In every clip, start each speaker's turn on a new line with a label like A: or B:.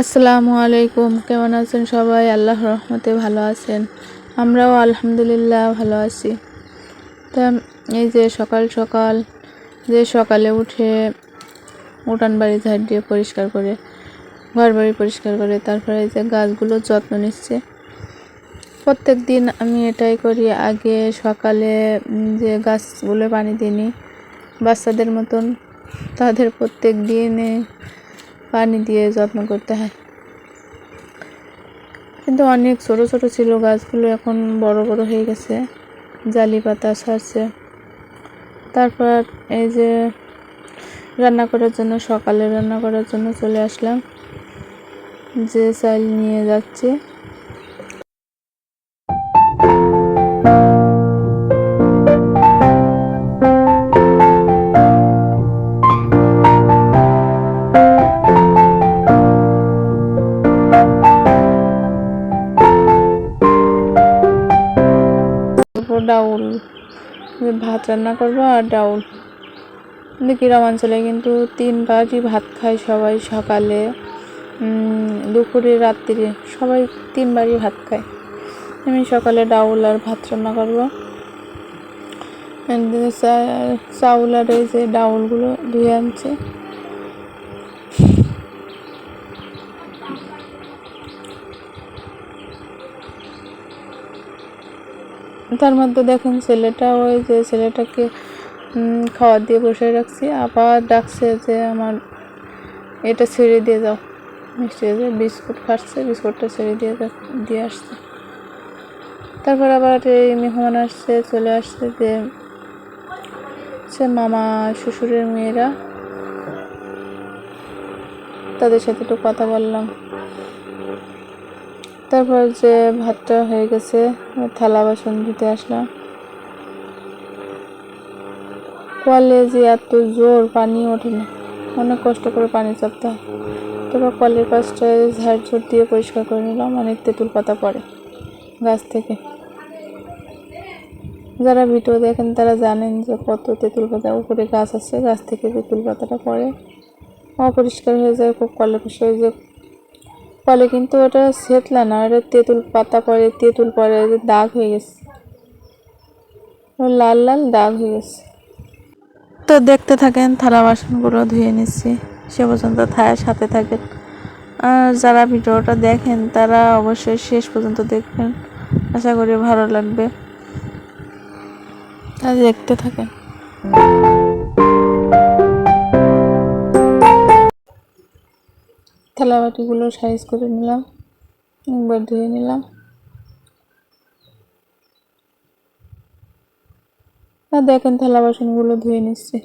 A: আসসালামু আলাইকুম, কেমন আছেন সবাই? আল্লাহ রহমতে ভালো আছেন। আমরাও আলহামদুলিল্লাহ ভালো আছি। তা এই যে সকাল সকাল, যে সকালে উঠে উঠান বাড়ি ঝাড় দিয়ে পরিষ্কার করে, ঘর বাড়ি পরিষ্কার করে, তারপরে এই যে গাছগুলোর যত্ন নিচ্ছে। প্রত্যেক দিন আমি এটাই করি, আগে সকালে যে গাছগুলো পানি দিইনি, বাচ্চাদের মতন, তাদের প্রত্যেক দিনে পানি দিয়ে যত্ন করতে হয়। কিন্তু অনেক ছোট ছোট ছিল গাছগুলো এখন বড় বড় হয়ে গেছে। জালি পাতা সারছে। তারপর এই যে রান্না করার জন্য, সকালে রান্না করার জন্য চলে আসলাম। যে চাল নিয়ে যাচ্ছি। ডাউল। ভাত রান্না করব আর ডাউল। গ্রাম অঞ্চলে কিন্তু তিনবারই ভাত খায় সবাই সকালে দুপুরে রাত্রিরে সবাই তিনবারই ভাত খায়। আমি সকালে ডাউল আর ভাত রান্না করব। চাউল আর এই যে ডাউলগুলো ধুয়ে আনছে। তার মধ্যে দেখেন ছেলেটা ওই যে ছেলেটাকে খাবার দিয়ে বসে রাখছি। আবার ডাকছে যে আমার এটা ছেড়ে দিয়ে যাও। মিষ্টি যে বিস্কুট খাচ্ছে, বিস্কুটটা ছেড়ে দিয়ে দিয়ে আসছে। তারপর আবার এই মেহমান আসছে, চলে আসছে যে, সে মামা, শ্বশুরের মেয়েরা। তাদের সাথে একটু কথা বললাম। তারপর যে ভাতটা হয়ে গেছে, থালা বাসন ধুতে আসলাম। কলে যে এত জোর পানি ওঠে না, অনেক কষ্ট করে পানি চাপতে হয়। তারপর কলের পাশটায় ঝাড় ঝুড় দিয়ে পরিষ্কার করে নিলাম, অনেক তেঁতুল পাতা পড়ে গাছ থেকে। যারা ভিডিও দেখেন তারা জানেন যে কত তেঁতুল পাতা, উপরে গাছ আছে, গাছ থেকে তেঁতুল পাতাটা পড়ে। অপরিষ্কার হয়ে যায়, খুব কলের পাশে যে ফলে কিন্তু ওটা সেতলা না ওটা তেঁতুল পাতা পরে, তেঁতুল পরে দাগ হয়ে গেছে। লাল লাল দাগ হয়ে গেছে। তো দেখতে থাকেন, থালা বাসনগুলো ধুয়ে নিচ্ছি। সে পর্যন্ত থায়ার সাথে থাকেন। আর যারা ভিডিওটা দেখেন, তারা অবশ্যই শেষ পর্যন্ত দেখবেন। আশা করি ভালো লাগবে। আর দেখতে থাকেন। থালা বাটিগুলো সাইজ করে নিলাম একবার ধুয়ে নিলাম। আর দেখেন থালা বাসনগুলো ধুয়ে নিচ্ছি।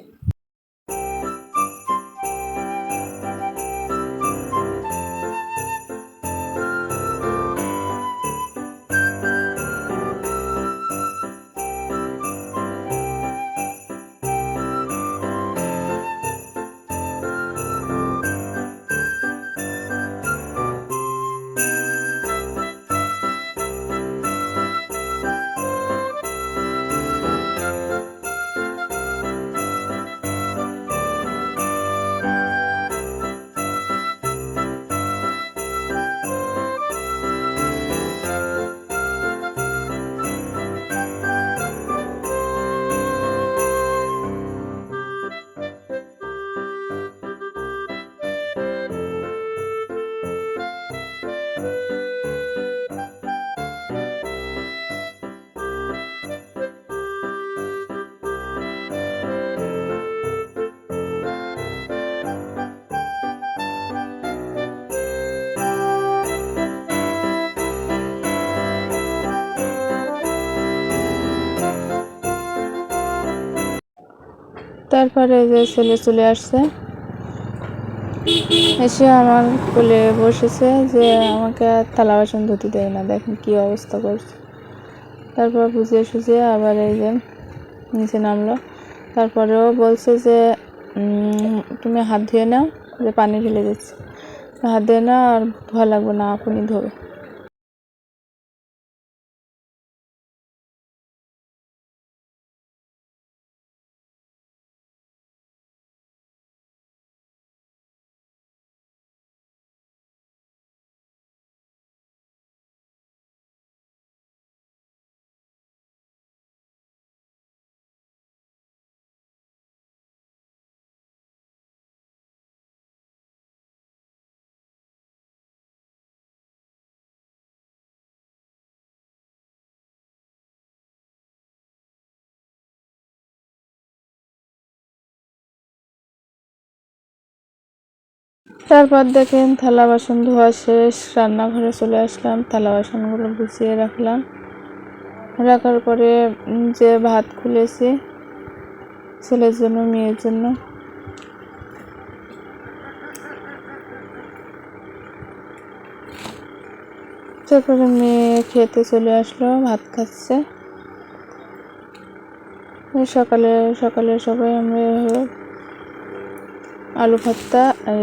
A: তারপরে যে ছেলে চলে আসছে এসে আমার কোলে বসেছে যে আমাকে আর থালা বাসন ধুতে দেয় না। দেখেন কী অবস্থা করছে। তারপর বুঝিয়ে সুঝিয়ে আবার এই যে নিচে নামলো। তারপরেও বলছে যে তুমি হাত ধুয়ে নাও, যে পানি ঢেলে দিচ্ছে। হাত ধুয়ে নাও আর ধোয়া লাগবে না, আপনি ধোবে। তারপর দেখেন থালা বাসন ধোয়া শেষ, রান্নাঘরে চলে আসলাম, থালা বাসনগুলো গুছিয়ে রাখলাম। রাখার পরে যে ভাত খুলেছি, ছেলের জন্য, মেয়ের জন্য। তারপরে মেয়ে খেতে চলে আসলো, ভাত খাচ্ছে। সকালে সকালে সবাই আমরা আলু ভর্তা আর